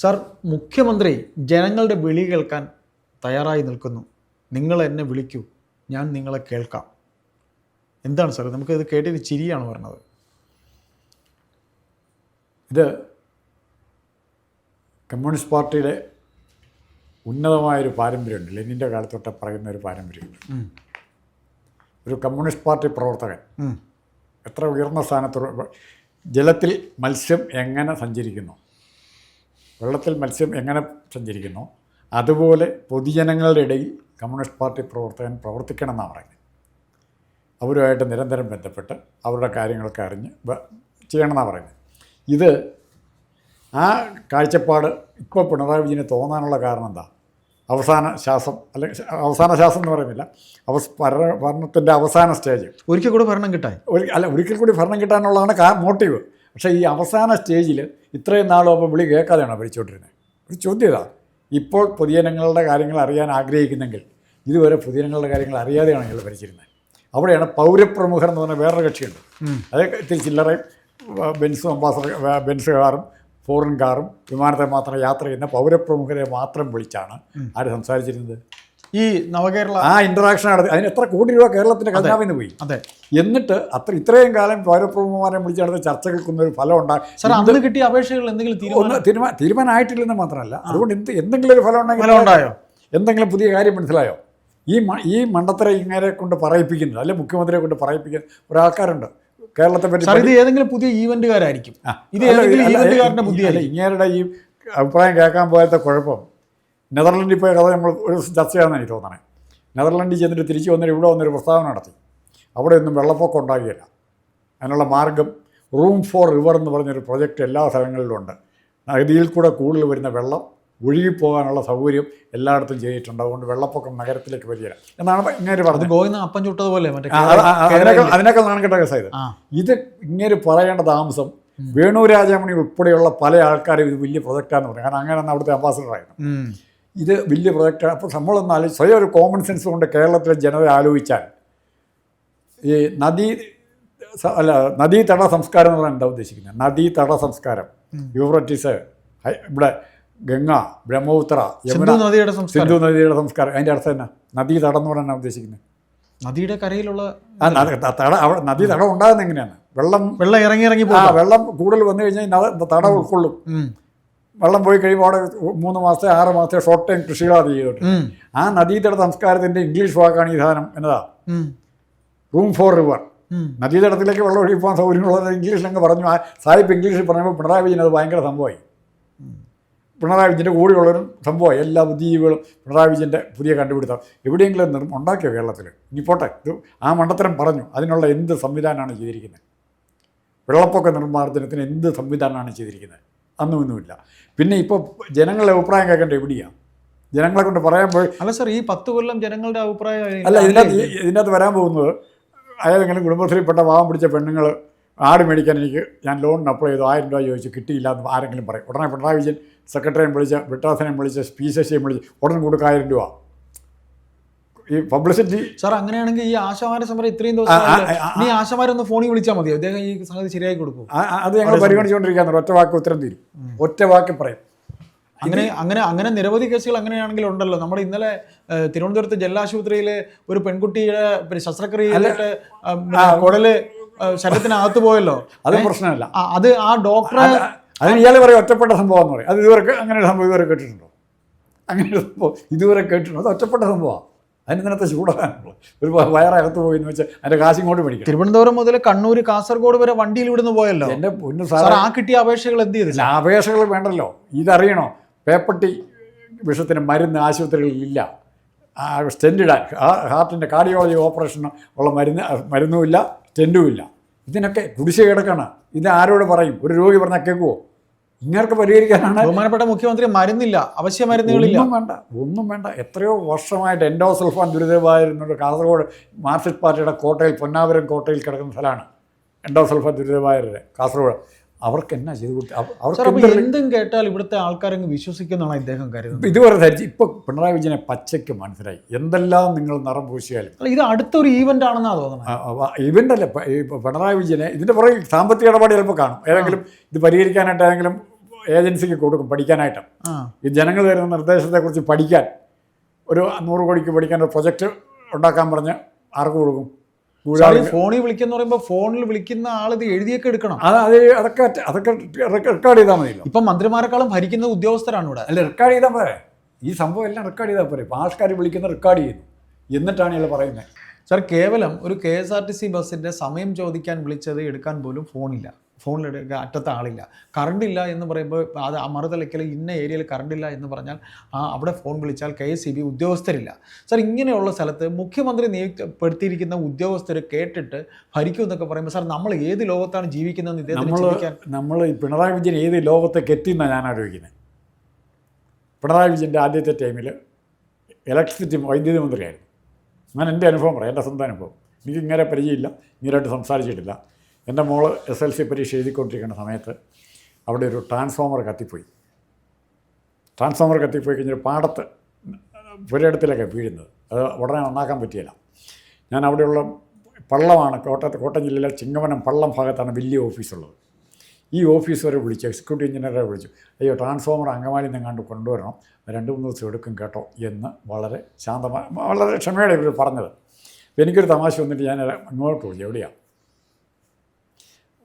Sir മുഖ്യമന്ത്രി ജനങ്ങളുടെ വിളി കേൾക്കാൻ തയ്യാറായി നിൽക്കുന്നു. നിങ്ങൾ എന്നെ വിളിക്കൂ. ഞാൻ നിങ്ങളെ കേൾക്കാം. എന്താണ് സാർ ഇത് കേട്ടിട്ട് ചിരിയാണ് പറഞ്ഞത് ഇത് കമ്മ്യൂണിസ്റ്റ് പാർട്ടിയുടെ ഉന്നതമായൊരു പാരമ്പര്യമുണ്ട്. ലെനിന്റെ കാലത്തൊട്ട് പറയുന്ന ഒരു പാരമ്പര്യമുണ്ട്. ഒരു കമ്മ്യൂണിസ്റ്റ് പാർട്ടി പ്രവർത്തകൻ. എത്ര ഉയർന്ന സ്ഥാനത്തുള്ള ജലത്തിൽ മത്സ്യം എങ്ങനെ സഞ്ചരിക്കുന്നു? വെള്ളത്തിൽ മത്സ്യം എങ്ങനെ സഞ്ചരിക്കുന്നു? അതുപോലെ പൊതുജനങ്ങളുടെ ഇടയിൽ കമ്മ്യൂണിസ്റ്റ് പാർട്ടി പ്രവർത്തകൻ പ്രവർത്തിക്കണം എന്നാണ് പറയുന്നത്. അവരുമായിട്ട് നിരന്തരം ബന്ധപ്പെട്ട് അവരുടെ കാര്യങ്ങളൊക്കെ അറിഞ്ഞ് ചെയ്യണമെന്നാണ് പറയുന്നത്. ഇത് ആ കാഴ്ചപ്പാട് ഇപ്പോൾ പിണറായി വിജയന് തോന്നാനുള്ള കാരണം എന്താ? അവസാന ശ്വാസം അല്ലെങ്കിൽ അവസാന ശ്വാസം എന്ന് പറയുന്നില്ല. അവസ് ഭര- ഭരണത്തിന്റെ അവസാന സ്റ്റേജ്. ഒരിക്കൽ കൂടി ഭരണം കിട്ടാൻ. അല്ല ഒരിക്കൽ കൂടി ഭരണം കിട്ടാനുള്ളതാണ് മോട്ടീവ്. പക്ഷേ ഈ അവസാന സ്റ്റേജിൽ ഇത്രയും നാളും അപ്പോൾ വിളി കേൾക്കാതെയാണ് ഭരിച്ചുകൊണ്ടിരുന്നത് ഒരു ചോദ്യം ഇതാ ഇപ്പോൾ പൊതുജനങ്ങളുടെ കാര്യങ്ങൾ അറിയാൻ ആഗ്രഹിക്കുന്നെങ്കിൽ ഇതുവരെ പൊതുജനങ്ങളുടെ കാര്യങ്ങൾ അറിയാതെയാണ് ഞങ്ങൾ ഭരിച്ചിരുന്നത്? അവിടെയാണ് പൗരപ്രമുഖർ എന്ന് പറഞ്ഞ വേറൊരു കക്ഷിയുണ്ട്. അത് ഇത്തിരി ചില്ലറയും ബെൻസും അംബാസഡർ ബെൻസ് കാറും ഫോറിൻ കാറും വിമാനത്തെ മാത്രം യാത്ര ചെയ്യുന്ന പൗരപ്രമുഖരെ മാത്രം വിളിച്ചാണ് ആര് സംസാരിച്ചിരുന്നത്? ഈ നവകേരള ആ ഇന്ററാക്ഷൻ നടത്തി. അതിന് എത്ര കോടി രൂപ കേരളത്തിന്റെ ഖജനാവിൽ നിന്ന് പോയി. അതെ. എന്നിട്ട് അത്ര ഇത്രയും കാലം പൗരപ്രമുഖന്മാരെ വിളിച്ച് നടന്ന ചർച്ചകൾക്കൊന്നും ഒരു ഫലം ഉണ്ടാകും സാർ അന്ന് കിട്ടിയ അപേക്ഷകൾ എന്തെങ്കിലും തീരുമാനം തീരുമാനം തീരുമാനമായിട്ടില്ലെന്ന് മാത്രമല്ല. അതുകൊണ്ട് എന്ത് എന്തെങ്കിലും ഒരു ഫലം ഉണ്ടെങ്കിൽ ഫലം ഉണ്ടായോ എന്തെങ്കിലും പുതിയ കാര്യം മനസ്സിലായോ? ഈ മ- ഈ മണ്ടത്തര ഇങ്ങനെ കൊണ്ട് പറയിപ്പിക്കുന്നത് അല്ലെ മുഖ്യമന്ത്രിയെ കൊണ്ട് പറയിപ്പിക്കുന്ന ഒരാൾക്കാരുണ്ട് കേരളത്തെ പറ്റി ഇത് ഏതെങ്കിലും പുതിയ ഈവന്റുകാരായിരിക്കും ഇത് ഏതെങ്കിലും ഈവന്റുകാരന്റെ ബുദ്ധിയല്ല ഇങ്ങേരുടെ ഈ അഭിപ്രായം കേൾക്കാൻ പോയാത്ത കുഴപ്പം. നെതർലൻഡിൽ പോയ കഥ നമ്മൾ ഒരു ചർച്ച ചെയ്യാമെന്ന് എനിക്ക് തോന്നണേ. നെതർലൻഡിൽ ചെന്നിട്ട് തിരിച്ചു വന്നിട്ട് ഇവിടെ വന്നൊരു പ്രസ്താവന നടത്തി. അവിടെയൊന്നും വെള്ളപ്പൊക്കം ഉണ്ടാകുകയില്ല അതിനുള്ള മാർഗം റൂം ഫോർ റിവർ എന്ന് പറഞ്ഞൊരു പ്രൊജക്റ്റ് എല്ലാ സ്ഥലങ്ങളിലും ഉണ്ട്. നദിയിൽ കൂടെ കൂടുതൽ വരുന്ന വെള്ളം ഒഴുകിപ്പോകാനുള്ള സൗകര്യം എല്ലായിടത്തും ചെയ്തിട്ടുണ്ട്. അതുകൊണ്ട് വെള്ളപ്പൊക്കം നഗരത്തിലേക്ക് വരികയില്ല എന്നാണ് ഇങ്ങനെ പറഞ്ഞത്. ഗോവിന്ദ അപ്പം ചുട്ടതുപോലെ അതിനേക്കാൾ നാണം നാണക്കെട്ട കേസായത് ഇത്. ഇങ്ങനെ പറയേണ്ട താമസം വേണു രാജാമണി ഉൾപ്പെടെയുള്ള പല ആൾക്കാരും ഇത് വലിയ പ്രൊജക്റ്റാന്ന് പറയും കാരണം അങ്ങനെ അവിടുത്തെ അംബാസഡറായിരുന്നു ഉം. ഇത് വലിയ പ്രൊജക്റ്റാണ് അപ്പോൾ നമ്മളൊന്ന് ആലോചിച്ച് സ്വയം ഒരു കോമൺ സെൻസ് കൊണ്ട് കേരളത്തിലെ ജനത ആലോചിച്ചാൽ ഈ നദീ അല്ല നദീതട സംസ്കാരം എന്ന് പറഞ്ഞാൽ എന്താ ഉദ്ദേശിക്കുന്നത്? നദീതട സംസ്കാരം. യൂററ്റിസ് ഇവിടെ ഗംഗ ബ്രഹ്മപുത്ര സിന്ധു നദിയുടെ സംസ്കാരം. സിന്ധു നദിയുടെ സംസ്കാരം. അതിന്റെ അർത്ഥം എന്നാ? നദീതടം എന്ന് പറഞ്ഞാൽ ഉദ്ദേശിക്കുന്നത്? നദിയുടെ കരയിലുള്ള നദി- തട അവിടെ നദീ തടം ഉണ്ടാകുന്നത് എങ്ങനെയാണ്? വെള്ളം വെള്ളം ഇറങ്ങി ഇറങ്ങി ആ വെള്ളം കൂടുതൽ വന്നു കഴിഞ്ഞാൽ തടം തട ഉൾക്കൊള്ളും. വെള്ളം പോയി കഴിയുമ്പോൾ അവിടെ മൂന്ന് മാസത്തെ ആറ് മാസത്തെ ഷോർട്ട് ടൈം കൃഷികളാണ് ചെയ്തിട്ട് ആ നദീതട സംസ്കാരത്തിന്റെ ഇംഗ്ലീഷ് വാക്കാണ് ഈ സാധനം എന്നതാ? Room for river. നദീതടത്തിലേക്ക് വെള്ളം ഒഴുകി പോകാൻ സൗകര്യമുള്ളത് ഇംഗ്ലീഷിലങ്ങ് പറഞ്ഞു. ആ സാഹിബ് ഇംഗ്ലീഷിൽ പറഞ്ഞപ്പോൾ പിണറായി വിജയൻ അത് ഭയങ്കര സംഭവമായി. പിണറായി വിജയന്റെ കൂടെയുള്ളൊരു സംഭവമായി. എല്ലാ ബുദ്ധിജീവികളും പിണറായി വിജയന്റെ പുതിയ കണ്ടുപിടുത്തം എവിടെയെങ്കിലും നിർ ഉണ്ടാക്കിയോ കേരളത്തിൽ ഇനി പോട്ടെ. ഇത് ആ മണ്ടത്തരം പറഞ്ഞു. അതിനുള്ള എന്ത് സംവിധാനമാണ് ചെയ്തിരിക്കുന്നത്? വെള്ളപ്പൊക്ക നിർമ്മാർജനത്തിന് എന്ത് സംവിധാനമാണ് ചെയ്തിരിക്കുന്നത്? അന്നുമൊന്നുമില്ല. പിന്നെ ഇപ്പോൾ ജനങ്ങളുടെ അഭിപ്രായം കേൾക്കേണ്ട എവിടെയാണ്? ജനങ്ങളെ കൊണ്ട് പറയാൻ പോയി അല്ല സാർ ഈ പത്ത് കൊല്ലം ജനങ്ങളുടെ അഭിപ്രായം അല്ല ഇതിനകത്ത് ഇതിനകത്ത് വരാൻ പോകുന്നത് ഏതെങ്കിലും കുടുംബശ്രീപ്പെട്ട പാവം പിടിച്ച പെണ്ണുങ്ങൾ ആട് മേടിക്കാൻ എനിക്ക് ഞാൻ ലോണിന് അപ്ലൈ ചെയ്തു ആയിരം രൂപ ചോദിച്ചു കിട്ടിയില്ല എന്ന് ആരെങ്കിലും പറയും. ഉടനെ പിണറായി വിജയൻ സെക്രട്ടറിയും വിളിച്ച് വിട്ടാസനെയും വിളിച്ച് പി ശശിയും വിളിച്ച് ഉടനെ കൊടുക്കുക ആയിരം രൂപ. ഈ പബ്ലിസിറ്റി സാർ അങ്ങനെയാണെങ്കിൽ ഈ ആശാമാരെ സമരം ഇത്രയും ദിവസം നീ ആശാമാരൊന്ന് ഫോണിൽ വിളിച്ചാൽ മതി. അദ്ദേഹം ഈ സംഗതി ശരിയായി കൊടുക്കും. അത് ഞങ്ങൾ പരിഗണിച്ചുകൊണ്ടിരിക്കുകയാണ്. ഒറ്റ വാക്ക് ഉത്തരം തീരും. ഒറ്റ വാക്ക് പറയും. അങ്ങനെ അങ്ങനെ അങ്ങനെ നിരവധി കേസുകൾ അങ്ങനെയാണെങ്കിൽ ഉണ്ടല്ലോ. നമ്മൾ ഇന്നലെ തിരുവനന്തപുരത്ത് ജില്ലാശുപത്രിയിൽ ഒരു പെൺകുട്ടിയുടെ ശസ്ത്രക്രിയയിലിട്ട് കുടൽ ശരീരത്തിനകത്ത് പോയല്ലോ. അത് പ്രശ്നമല്ല. അത് ആ ഡോക്ടറെ അത് അതിന് ഇയാൾ പറയും ഒറ്റപ്പെട്ട സംഭവം എന്ന് പറയും. അത് ഇതുവരെ അങ്ങനെ ഒരു സംഭവം ഇതുവരെ കേട്ടിട്ടുണ്ടോ? അങ്ങനെ ഒരു സംഭവം ഇതുവരെ കേട്ടിട്ടുണ്ടോ? അത് ഒറ്റപ്പെട്ട സംഭവമാണ് അതിന് ഇതിനകത്ത് ചൂടാകാനുള്ളത് ഒരു വയറകത്ത് പോയി എന്ന് വെച്ചാൽ അതിന്റെ കാശ് ഇങ്ങോട്ട് മേടിക്കണം. തിരുവനന്തപുരം മുതൽ കണ്ണൂർ കാസർഗോഡ് വരെ വണ്ടിയിൽ ഇവിടുന്ന് പോയല്ലോ. എന്റെ പൊന്നു സാർ ആ കിട്ടിയ അപേക്ഷകൾ എന്ത് ചെയ്തില്ല അപേക്ഷകൾ വേണ്ടല്ലോ. ഇതറിയണോ? പേപ്പട്ടി വിഷത്തിന് മരുന്ന് ആശുപത്രികളിൽ ഇല്ല ഇടാൻ ഹാർട്ടിന്റെ കാർഡിയോളജി ഓപ്പറേഷൻ ഉള്ള മരുന്ന് മരുന്നുമില്ല സ്റ്റെന്റുമില്ല ഇതിനൊക്കെ കുടിശ്ശിക കിടക്കണം. ഇത് ആരോട് പറയും? ഒരു രോഗി പറഞ്ഞാൽ കേൾക്കുമോ ഇങ്ങർക്ക് പരിഹരിക്കാനാണ് ബഹുമാനപ്പെട്ട മുഖ്യമന്ത്രി മരുന്നില്ല അവശ്യ മരുന്നുകളില്ല. ഒന്നും വേണ്ട ഒന്നും വേണ്ട. എത്രയോ വർഷമായിട്ട് എൻഡോ സൽഫാൻ ദുരിതമായിരുന്നുണ്ട് കാസർഗോഡ് മാർക്സിസ്റ്റ് പാർട്ടിയുടെ കോട്ടയിൽ പൊന്നാപുരം കോട്ടയിൽ കിടക്കുന്ന സ്ഥലമാണ് എൻഡോ സൽഫാൻ ദുരിതമായവരുടെ കാസർഗോഡ്. അവർക്ക് എന്നാ ചെയ്തു കൊടുത്തു? അവർക്ക് എന്തും കേട്ടാൽ ഇവിടുത്തെ ആൾക്കാരങ്ങ് വിശ്വസിക്കുന്നതാണ് ഇദ്ദേഹം കരുതുന്നത്. ഇതുവരെ ധരിച്ച് ഇപ്പൊ പിണറായി വിജയനെ പച്ചയ്ക്ക് മനസ്സിലായി. എന്തെല്ലാം നിങ്ങൾ നിറം പൂശിയാലും. ഇത് അടുത്തൊരു ഈവന്റ് ആണെന്നാ തോന്നുന്നത്. ഈവന്റ് അല്ല പിണറായി വിജയനെ ഇതിന്റെ പുറകിൽ സാമ്പത്തിക ഇടപാട് ചിലപ്പോൾ കാണും. ഏതെങ്കിലും ഇത് പരിഹരിക്കാനായിട്ട് ഏതെങ്കിലും ഏജൻസിക്ക് കൊടുക്കും പഠിക്കാനായിട്ട്. ഈ ജനങ്ങൾ തരുന്ന നിർദ്ദേശത്തെക്കുറിച്ച് പഠിക്കാൻ ഒരു നൂറ് കോടിക്ക് പഠിക്കാൻ ഒരു പ്രൊജക്റ്റ് ഉണ്ടാക്കാൻ പറഞ്ഞ് ആർക്ക് കൊടുക്കും? ഫോണിൽ വിളിക്കുന്ന പറയുമ്പോൾ ഫോണിൽ വിളിക്കുന്ന ആൾ ഇത് എഴുതിയൊക്കെ എടുക്കണം. അത് അത് അതൊക്കെ അതൊക്കെ റെക്കോർഡ് ചെയ്താൽ മതിയല്ലോ. ഇപ്പം മന്ത്രിമാരെക്കാളും ഭരിക്കുന്ന ഉദ്യോഗസ്ഥരാണ് ഇവിടെ. അല്ല റെക്കോർഡ് ചെയ്താൽ പോരെ. ഈ സംഭവം എല്ലാം റെക്കോർഡ് ചെയ്താൽ പോരെ. ആൾക്കാർ വിളിക്കുന്ന റെക്കോർഡ് ചെയ്യുന്നു. എന്നിട്ടാണ് ഇയാൾ പറയുന്നത് സാർ കേവലം ഒരു K S R T C ബസ്സിന്റെ സമയം ചോദിക്കാൻ വിളിച്ചത് എടുക്കാൻ പോലും ഫോണില്ല. ഫോണിലെടുക്കാൻ അറ്റത്ത് ആളില്ല കറണ്ട് ഇല്ല എന്ന് പറയുമ്പോൾ അത് ആ മറുതലയ്ക്കൽ ഇന്ന ഏരിയയിൽ കറണ്ട് ഇല്ല എന്ന് പറഞ്ഞാൽ ആ അവിടെ ഫോൺ വിളിച്ചാൽ കെ എസ് സി ബി ഉദ്യോഗസ്ഥരില്ല. സാർ ഇങ്ങനെയുള്ള സ്ഥലത്ത് മുഖ്യമന്ത്രി നിയുക്തപ്പെടുത്തിയിരിക്കുന്ന ഉദ്യോഗസ്ഥർ കേട്ടിട്ട് ഭരിക്കും എന്നൊക്കെ പറയുമ്പോൾ സാർ നമ്മൾ ഏത് ലോകത്താണ് ജീവിക്കുന്നതെന്ന് ഇദ്ദേഹത്തിന് നമ്മൾ പിണറായി വിജയൻ ഏത് ലോകത്തെ എത്തിയെന്നാണ് ഞാൻ ആലോചിക്കുന്നത് പിണറായി വിജയന്റെ ആദ്യത്തെ ടൈമിൽ ഇലക്ട്രിസിറ്റി വൈദ്യുതി മന്ത്രിയായിരുന്നു. ഞാൻ എന്റെ അനുഭവം പറയാം എന്റെ സ്വന്തം അനുഭവം. എനിക്ക് ഇങ്ങനെ പരിചയമില്ല ഇങ്ങനെയായിട്ട് സംസാരിച്ചിട്ടില്ല. എന്റെ മോൾ എസ് എൽ സി പരീക്ഷ എഴുതിക്കൊണ്ടിരിക്കുന്ന സമയത്ത് അവിടെ ഒരു ട്രാൻസ്ഫോമർ കത്തിപ്പോയി. ട്രാൻസ്ഫോമർ കത്തിപ്പോയി കഴിഞ്ഞാൽ പാടത്ത് പുരയിടത്തിലൊക്കെ വീഴുന്നത്. അത് ഉടനെ നന്നാക്കാൻ പറ്റിയില്ല. ഞാൻ അവിടെയുള്ള പള്ളമാണ് കോട്ടയത്ത് കോട്ടയം ജില്ലയിലെ ചിങ്ങവനം പള്ളം ഭാഗത്താണ് വലിയ ഓഫീസുള്ളത്. ഈ ഓഫീസ് വരെ വിളിച്ചു എക്സിക്യൂട്ടീവ് എഞ്ചിനീയറെ വിളിച്ചു അയ്യോ ട്രാൻസ്ഫോമർ അങ്കമാലി നിങ്ങാണ്ട് കൊണ്ടുവരണം. രണ്ട് മൂന്ന് ദിവസം എടുക്കും കേട്ടോ എന്ന് വളരെ ശാന്തമായി വളരെ ക്ഷമയോടെ ഇവർ പറഞ്ഞത്. എനിക്കൊരു തമാശ വന്നിട്ട് ഞാൻ അങ്ങോട്ട് വിളിച്ചു എവിടെയാണ്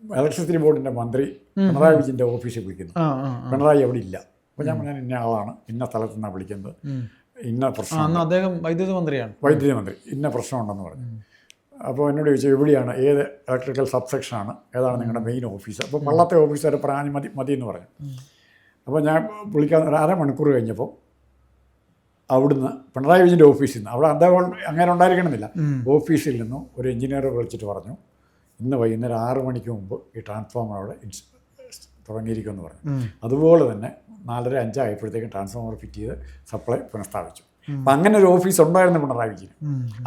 ഇലക്ട്രിസിറ്റി ബോർഡിന്റെ മന്ത്രി പിണറായി വിജയന്റെ ഓഫീസിൽ വിളിക്കുന്നു. പിണറായി അവിടെ ഇല്ല. അപ്പോൾ ഞാൻ ഞാൻ ഇന്ന ആളാണ് ഇന്ന സ്ഥലത്ത് നിന്നാണ് വിളിക്കുന്നത്. ഇന്ന പ്രശ്നം അദ്ദേഹം വൈദ്യുതി മന്ത്രിയാണ്. വൈദ്യുതി മന്ത്രി ഇന്ന പ്രശ്നമുണ്ടെന്ന് പറഞ്ഞു. അപ്പോൾ എന്നോട് ചോദിച്ചു എവിടെയാണ് ഏത് ഇലക്ട്രിക്കൽ സബ്സെക്ഷനാണ്? ഏതാണ് നിങ്ങളുടെ മെയിൻ ഓഫീസ് അപ്പോൾ പള്ളത്തെ ഓഫീസ് വരെ പ്രാണി മതി മതി എന്ന് പറഞ്ഞു. അപ്പോൾ ഞാൻ വിളിക്കാൻ ഒരു അരമണിക്കൂർ കഴിഞ്ഞപ്പോൾ അവിടുന്ന് പിണറായി വിജയന്റെ ഓഫീസിൽ നിന്ന് അവിടെ അദ്ദേഹം അങ്ങനെ ഉണ്ടായിരിക്കണമെന്നില്ല ഓഫീസിൽ നിന്നും ഒരു എഞ്ചിനീയറെ വിളിച്ചിട്ട് പറഞ്ഞു ഇന്ന് വൈകുന്നേരം ആറ് മണിക്ക് മുമ്പ് ഈ ട്രാൻസ്ഫോമർ അവിടെ ഇൻസ് തുടങ്ങിയിരിക്കുമെന്ന് പറഞ്ഞു. അതുപോലെ തന്നെ നാലര അഞ്ചായപ്പോഴത്തേക്കും ട്രാൻസ്ഫോമർ ഫിറ്റ് ചെയ്ത് സപ്ലൈ പുനഃസ്ഥാപിച്ചു. അപ്പം അങ്ങനെ ഒരു ഓഫീസ് ഉണ്ടായിരുന്നു പിണറായി വിജയൻ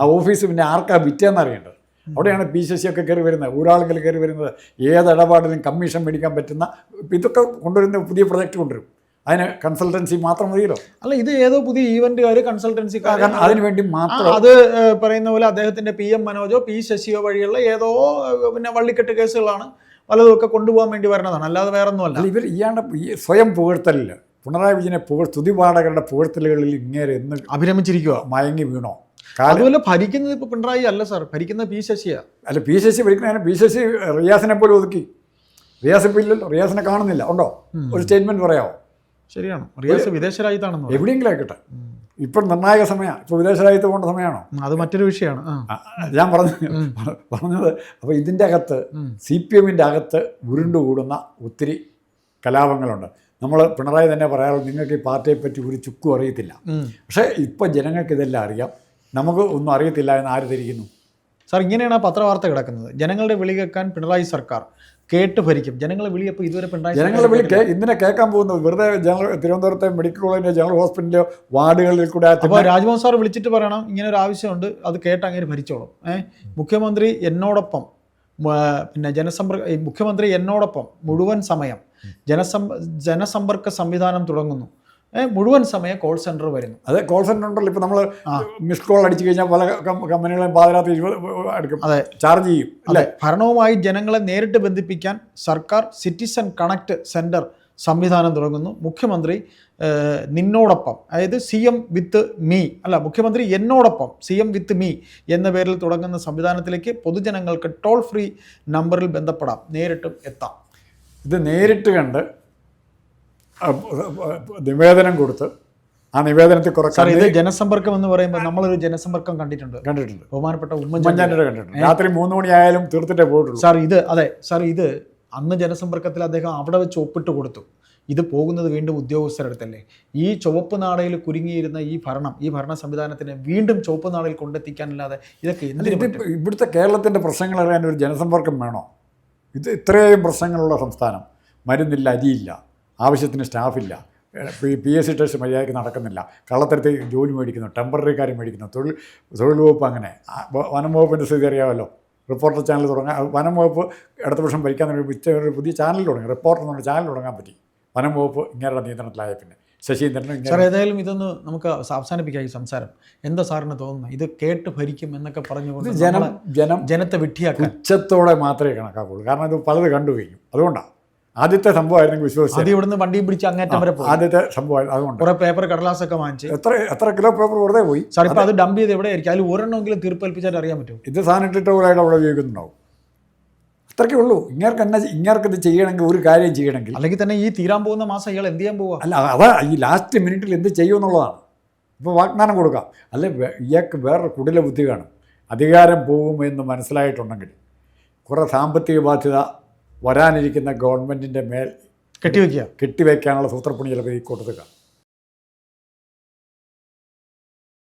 ആ ഓഫീസ് പിന്നെ ആർക്കാ വിറ്റേന്ന് അറിയേണ്ടത്? അവിടെയാണ് പി ഒക്കെ കയറി വരുന്നത്. ഊരാളുകൾ കയറി വരുന്നത്? ഏത് ഇടപാടിലും കമ്മീഷൻ മേടിക്കാൻ പറ്റുന്ന ഇതൊക്കെ കൊണ്ടുവരുന്ന പുതിയ പ്രൊജക്റ്റ് കൊണ്ടുവരും. അതിന് കൺസൾട്ടൻസി മാത്രം മതിയല്ലോ. അല്ല ഇത് ഏതോ പുതിയ ഈവന്റുകാർ കൺസൾട്ടൻസി അതിന് വേണ്ടി മാത്രം അത് പറയുന്ന പോലെ അദ്ദേഹത്തിന്റെ പി എം മനോജോ പി ശശിയോ വഴിയുള്ള ഏതോ പിന്നെ വള്ളിക്കെട്ട് കേസുകളാണ് പലതും ഒക്കെ കൊണ്ടുപോകാൻ വേണ്ടി വരണതാണ്. അല്ലാതെ വേറെ ഒന്നുമല്ല അല്ല ഇവർ ഇയാളുടെ സ്വയം പുകഴ്ത്തലില്ല പിണറായി വിജയനെ പുകഴ് സ്തുതിപാഠകരുടെ പുകഴ്ത്തലുകളിൽ ഇങ്ങനെ എന്ന് അഭിരമിച്ചിരിക്കുക മയങ്ങി വീണോ? അതുപോലെ ഭരിക്കുന്നത് ഇപ്പൊ പിണറായി അല്ല സാർ. ഭരിക്കുന്നത് പി ശശിയാ. അല്ല പി ശശി ഭരിക്കുന്നതിന് പി ശശി റിയാസിനെ പോലെ ഒതുക്കി. റിയാസ് ഇപ്പം ഇല്ലല്ലോ റിയാസിനെ കാണുന്നില്ല. ഉണ്ടോ? ഒരു സ്റ്റേറ്റ്മെന്റ് പറയാമോ ശരിയാണ്. റിയാസ് വിദേശ രാജ്യത്താണെന്ന് എവിടെയെങ്കിലും ആയിക്കോട്ടെ. ഇപ്പം നിർണായക സമയമാണ് ഇപ്പോൾ വിദേശ രാജ്യത്ത് പോകേണ്ട സമയമാണോ? അത് മറ്റൊരു വിഷയമാണ്. ഞാൻ പറഞ്ഞു പറഞ്ഞത് അപ്പോൾ ഇതിന്റെ അകത്ത് സി പി എമ്മിന്റെ അകത്ത് ഉരുണ്ടുകൂടുന്ന ഒത്തിരി കലാപങ്ങളുണ്ട്. നമ്മൾ പിണറായി തന്നെ പറയാറുണ്ട് നിങ്ങൾക്ക് ഈ പാർട്ടിയെ പറ്റി ഒരു ചുക്കും അറിയത്തില്ല. പക്ഷേ ഇപ്പം ജനങ്ങൾക്ക് ഇതെല്ലാം അറിയാം. നമുക്ക് ഒന്നും അറിയത്തില്ല എന്ന് ആര് തിരിക്കുന്നു സാർ ഇങ്ങനെയാണ് ആ പത്രവാർത്ത കിടക്കുന്നത്. ജനങ്ങളുടെ വിളി കേൾക്കാൻ പിണറായി സർക്കാർ കേട്ട് ഭരിക്കും. ജനങ്ങളെ വിളി അപ്പോൾ ഇതുവരെ പിണറായി ജനങ്ങളെ വിളി ഇന്നലെ കേൾക്കാൻ പോകുന്നത് വെറുതെ ജനറൽ തിരുവനന്തപുരത്തെ മെഡിക്കൽ കോളേജിന്റെ ജനറൽ ഹോസ്പിറ്റലിലെ വാർഡുകളിൽ കൂടെ അപ്പോൾ രാജ്മോഹൻ സാർ വിളിച്ചിട്ട് പറയണം ഇങ്ങനെ ഒരു ആവശ്യമുണ്ട് അത് കേട്ട് അങ്ങനെ ഭരിച്ചോളും. ഏഹ് മുഖ്യമന്ത്രി എന്നോടൊപ്പം പിന്നെ ജനസമ്പർക്ക മുഖ്യമന്ത്രി എന്നോടൊപ്പം മുഴുവൻ സമയം ജനസം ജനസമ്പർക്ക സംവിധാനം തുടങ്ങുന്നു. മുഴുവൻ സമയം കോൾ സെന്റർ വരുന്നു. അതെ കോൾ സെന്റർ ഉണ്ടല്ലോ. ഇപ്പോൾ നമ്മൾ മിസ് കോൾ അടിച്ചു കഴിഞ്ഞാൽ പല കമ്പനികളും പാതിരാത്രി എടുക്കും. അതെ. ചാർജ് ചെയ്യും അല്ലെ? ഭരണവുമായി ജനങ്ങളെ നേരിട്ട് ബന്ധിപ്പിക്കാൻ സർക്കാർ സിറ്റിസൺ കണക്ട് സെന്റർ സംവിധാനം തുടങ്ങുന്നു. മുഖ്യമന്ത്രി നിന്നോടൊപ്പം അതായത് സി എം വിത്ത് മീ അല്ല മുഖ്യമന്ത്രി എന്നോടൊപ്പം സി എം വിത്ത് മീ എന്ന പേരിൽ തുടങ്ങുന്ന സംവിധാനത്തിലേക്ക് പൊതുജനങ്ങൾക്ക് ടോൾ ഫ്രീ നമ്പറിൽ ബന്ധപ്പെടാം. നേരിട്ടും എത്താം. ഇത് നേരിട്ട് കണ്ട് നിവേദനം കൊടുത്ത് ആ നിവേദനത്തിൽ കുറച്ച് ഇത് ജനസമ്പർക്കം എന്ന് പറയുമ്പോൾ നമ്മളൊരു ജനസമ്പർക്കം കണ്ടിട്ടുണ്ട്. കണ്ടിട്ടുണ്ട്. ബഹുമാനപ്പെട്ട ഉമ്മൻചാണ്ടി ഉമ്മൻചാണ്ടിയുടെ കണ്ടിട്ടുണ്ട്. രാത്രി മൂന്ന് മണിയായാലും തീർത്തിട്ടേ പോയിട്ടുള്ളൂ. സാർ ഇത് അതെ സാർ ഇത് അന്ന് ജനസമ്പർക്കത്തിൽ അദ്ദേഹം അവിടെ വെച്ച് ഒപ്പിട്ട് കൊടുത്തു. ഇത് പോകുന്നത് വീണ്ടും ഉദ്യോഗസ്ഥരുടെ അടുത്തല്ലേ ഈ ചുവപ്പ് നാടയിൽ കുരുങ്ങിയിരുന്ന ഈ ഭരണം ഈ ഭരണ സംവിധാനത്തിനെ വീണ്ടും ചുവപ്പ് നാടയിൽ കൊണ്ടെത്തിക്കാനല്ലാതെ ഇതൊക്കെ ഇവിടുത്തെ കേരളത്തിന്റെ പ്രശ്നങ്ങൾ അറിയാൻ ഒരു ജനസമ്പർക്കം വേണോ? ഇത് ഇത്രയും പ്രശ്നങ്ങളുള്ള സംസ്ഥാനം. മരുന്നില്ല അരിയില്ല. ആവശ്യത്തിന് സ്റ്റാഫില്ല. പി എസ് സി ടെസ്റ്റ് മര്യാദയ്ക്ക് നടക്കുന്നില്ല. കള്ളത്തരത്തിൽ ജോലി മേടിക്കുന്നു ടെമ്പററി കാര്യം മേടിക്കുന്നു തൊഴിൽ തൊഴിൽ വകുപ്പ് അങ്ങനെ. വനം വകുപ്പിന്റെ സ്ഥിതി അറിയാമല്ലോ. റിപ്പോർട്ടർ ചാനൽ തുടങ്ങാൻ വനം വകുപ്പ് അടുത്ത വർഷം ഭരിക്കാൻ ഒരു പുതിയ ചാനൽ തുടങ്ങി. റിപ്പോർട്ടർ എന്നുള്ള ചാനൽ തുടങ്ങാൻ പറ്റി. വനം വകുപ്പ് ഇങ്ങനെയുള്ള നിയന്ത്രണത്തിലായ പിന്നെ. ശശീന്ദ്രനും സാർ ഏതായാലും ഇതൊന്ന് നമുക്ക് അവസാനിപ്പിക്കാം ഈ സംസാരം. എന്താ സാറിന് തോന്നുന്നത്? ഇത് കേട്ട് ഭരിക്കും എന്നൊക്കെ പറഞ്ഞുകൊണ്ട് ജനം ജനം ജനത്തെ വിട്ടിയാക്കാൻ ഉച്ചത്തോടെ മാത്രമേ കണക്കാക്കുള്ളൂ. കാരണം ഇത് പലത് കണ്ടു കഴിഞ്ഞു. അതുകൊണ്ടാണ് ആദ്യത്തെ സംഭവമായിരുന്നെങ്കിൽ വിശ്വസിച്ചു ആദ്യം ഇവിടുന്ന് വണ്ടിയും പിടിച്ച് അങ്ങേറ്റം വരെ ആദ്യത്തെ സംഭവം അതുകൊണ്ട്. കുറെ പേപ്പർ കടലാസൊക്കെ വാങ്ങിച്ച്. എത്ര എത്ര കിലോ പേപ്പർ വെറുതെ പോയി? സാർ ഇപ്പൊ അത് ഡംപ് ചെയ്ത് എവിടെയായിരിക്കും? അതിൽ ഒരെണ്ണമെങ്കിലും തീർപ്പേൽപ്പിച്ചാൽ അറിയാൻ പറ്റും ഇത് സാനിറ്റൈസറായിട്ട് അവിടെ ഉപയോഗിക്കുന്നുണ്ടാവും. അത്രയ്ക്കേ ഉള്ളൂ. ഇങ്ങേർക്ക് എന്നാ ഇങ്ങേർക്ക് ഇത് ചെയ്യണമെങ്കിൽ ഒരു കാര്യം ചെയ്യണമെങ്കിൽ അല്ലെങ്കിൽ തന്നെ ഈ തീരാൻ പോകുന്ന മാസം ഇയാൾ എന്ത് ചെയ്യാൻ പോവാ? അല്ല അതാ ഈ ലാസ്റ്റ് മിനിറ്റിൽ എന്ത് ചെയ്യുമെന്നുള്ളതാണ് ഇപ്പോൾ വാഗ്ദാനം കൊടുക്കാം. അല്ലെ ഇയാൾക്ക് വേറൊരു കുടില ബുദ്ധി കാണും അധികാരം പോകുമെന്ന് മനസ്സിലായിട്ടുണ്ടെങ്കിൽ കുറേ സാമ്പത്തിക ബാധ്യത വരാനിരിക്കുന്ന ഗവൺമെന്റിന്റെ മേൽ കെട്ടിവെക്കുക. കെട്ടിവെക്കാനുള്ള സൂത്രപ്പണി ചിലപ്പോൾ ഈ കൊടുത്തുക